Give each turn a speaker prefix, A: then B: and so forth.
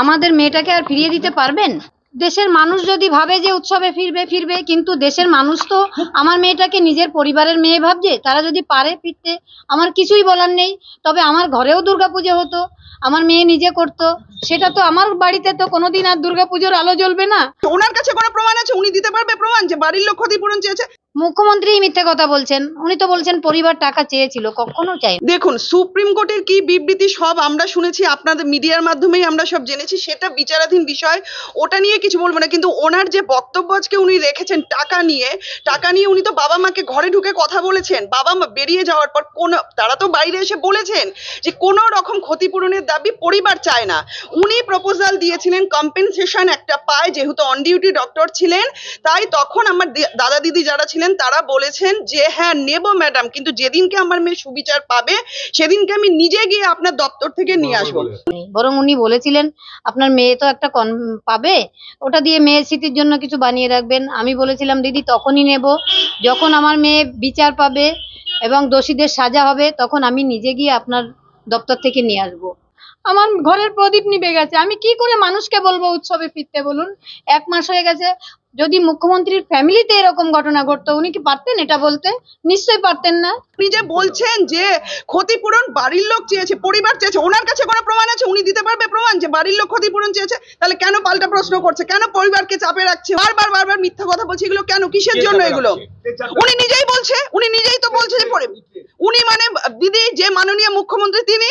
A: আমাদের মেয়েটাকে আর ফিরিয়ে দিতে পারবেন? দেশের মানুষ যদি ভাবে যে উৎসবে ফিরবে ফিরবে, কিন্তু দেশের মানুষ তো আমার মেয়েটাকে নিজের পরিবারের মেয়ে ভাবছে। তারা যদি পারে ফিরতে, আমার কিছুই বলার নেই। তবে আমার ঘরেও দুর্গাপুজো হতো, আমার মেয়ে নিজে করতো। সেটা তো আমার বাড়িতে তো কোনোদিন আর দুর্গাপুজোর আলো জ্বলবে না।
B: ওনার কাছে কোনো প্রমাণ আছে? উনি পারবে প্রমাণ যে বাড়ির লোক ক্ষতিপূরণ চেয়েছে?
A: মুখ্যমন্ত্রী মিথ্যে কথা বলছেন। উনি তো বলছেন পরিবার টাকা চেয়েছিল কখনো চাই
B: দেখুন সুপ্রিম কোর্টের কি বিবৃতি সব আমরা শুনেছি আপনাদের মিডিয়ার মাধ্যমেই আমরা সব জেনেছি সেটা বিচারাধীন বিষয় ওটা নিয়ে কিছু বলব না। কিন্তু ওনার যে বক্তব্য আজকে উনি রেখেছেন টাকা নিয়ে টাকা নিয়ে উনি তো বাবা মাকে ঘরে ঢুকে কথা বলেছেন। বাবা মা বেরিয়ে যাওয়ার পর কোন তারা তো বাইরে এসে বলেছেন যে কোনো রকম ক্ষতিপূরণের দাবি পরিবার চায় না। উনি প্রপোজাল দিয়েছিলেন কম্পেনসেশন একটা পায় যেহেতু অন ডিউটি ডক্টর ছিলেন তাই তখন আমার দাদা দিদি যারা ছিলেন তারা বলেছেন যে হ্যাঁ নেব ম্যাডাম কিন্তু যেদিনকে আমার মেয়ে সুবিচার পাবে সেদিনকে আমি নিজে গিয়ে আপনার দপ্তর থেকে নিয়ে আসব।
A: বরং উনি বলেছিলেন আপনার মেয়ে তো একটা কন পাবে ওটা দিয়ে মেয়ের স্মৃতির জন্য কিছু বানিয়ে রাখবেন। আমি বলেছিলাম দিদি তখনই নেব। যখন আমার মেয়ে বিচার পাবে এবং দোষীদের সাজা হবে তখন আমি নিজে গিয়ে আপনার দপ্তর থেকে নিয়ে আসব। আমার ঘরের প্রদীপ নিভে গেছে। আমি কি করে মানুষকে বলব উৎসবে ফিরতে বলুন? এক মাস হয়ে গেছে। যদি মুখ্যমন্ত্রীর ফ্যামিলিতে এরকম ঘটনা ঘটতো উনি কি পারতেন এটা বলতে? নিশ্চয়ই পারতেন না।
B: আপনি যে বলছেন যে ক্ষতিপূরণ বাড়ির লোক চেয়েছে পরিবার চেয়েছে ওনার কাছে কোনো প্রমাণ আছে? উনি দিতে পারবে প্রমাণ যে বাড়ির লোক ক্ষতিপূরণ চেয়েছে? তাহলে কেন পাল্টা প্রশ্ন করছে? কেন পরিবারকে চাপে রাখছে? বারবার বারবার মিথ্যা কথা বলছে? এগুলো কেন? কিসের জন্য এগুলো? উনি নিজেই বলছে উনি নিজেই তো বলছে যে উনি মানে দিদি যে মাননীয় মুখ্যমন্ত্রী তিনি?